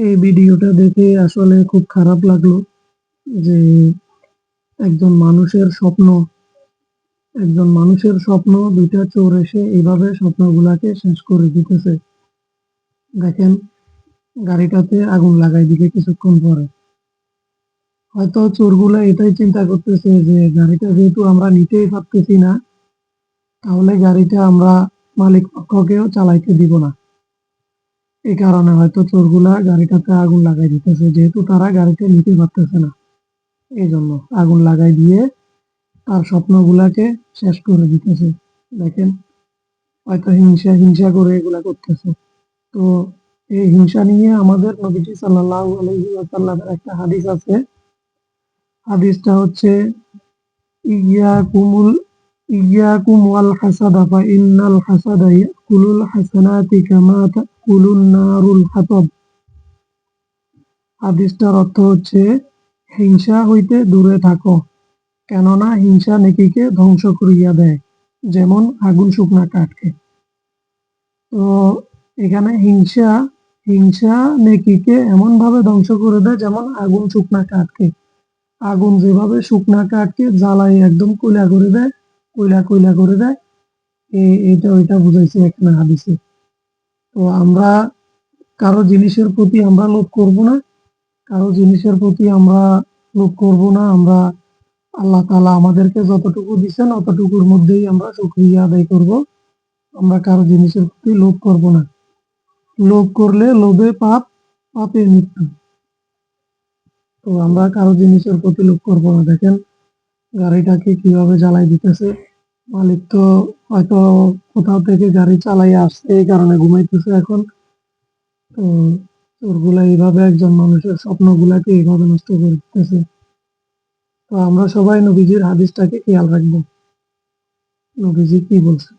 এই ভিডিওটা দেখে আসলে খুব খারাপ লাগল যে একজন মানুষের স্বপ্ন, একজন মানুষের স্বপ্ন, দুইটা চোর এসে এইভাবে স্বপ্নগুলাকে শেষ করে দিতেছে। দেখেন, গাড়িটাতে আগুন লাগাই দিবে কিছুক্ষণ পরে। হয়তো চোরগুলা এটাই চিন্তা করতেছে যে গাড়িটা যেহেতু আমরা নিতেই পারতেছি না, তাহলে গাড়িটা আমরা মালিক পক্ষকেও চালাইতে দিব না। এই কারণে হয়তো চোরগুলা গাড়িটাতে আগুন লাগাই দিতেছে, যেহেতু তারা গাড়িতে নিতে পারতেছে না। এই জন্য আগুন লাগাই দিয়ে তার স্বপ্নগুলাকে শেষ করে দিতেছে। দেখেন, হয়তো হিংসা হিংসা করে এগুলা করতেছে। তো এই হিংসা নিয়ে আমাদের নবীজি আলাইহি একটা হাদিস আছে। হাদিসটা হচ্ছে, ইয়াকুমুল ইয়াকুম হাসাদা ফা ইন্নাল হাসাদা ইয়াকুলুল হাসানাতি কামা তাকুলুন নারুল হাতাব হাদিসটার অর্থ হচ্ছে, হিংসা হইতে দূরে থাকো, কেননা হিংসা নেকিকে ধ্বংস করিয়া দেয়, যেমন আগুন শুকনা কাঠকে। তো এখানে হিংসা হিংসা নেকিকে এমন ভাবে ধ্বংস করে দেয়, যেমন আগুন শুকনা কাঠকে। আগুন যেভাবে শুকনা কাঠকে জ্বালাই একদম কয়লা করে দেয় কয়লা কয়লা করে দেয়। এটা ওইটা বুঝাইছে এখানে হাদিসে। তো আমরা কারও জিনিসের প্রতি আমরা লোভ করব না। কারও জিনিসের প্রতি আমরা লোভ করব না। আমরা আল্লাহ তাআলা আমাদেরকে যতটুকু দিচ্ছেন অতটুকুর মধ্যেই আমরা শুকরিয়া আদায় করব। আমরা কারও জিনিসের প্রতি লোভ করব না। লোভ করলে লোভে পাপ, পাপে মৃত্যু। তো আমরা কারও জিনিসের প্রতি লোভ করব না। দেখেন, গাড়িটাকে কীভাবে জ্বালাই দিতেছে। মালিক তো হয়তো কোথাও থেকে গাড়ি চালাই আসছে, এই কারণে ঘুমাইতেছে এখন। তো চোরগুলা এইভাবে একজন মানুষের স্বপ্নগুলাকে এইভাবে নষ্ট করতেছে। তো আমরা সবাই নবীজির হাদিসটাকে খেয়াল রাখব। নবীজি কি বলছে?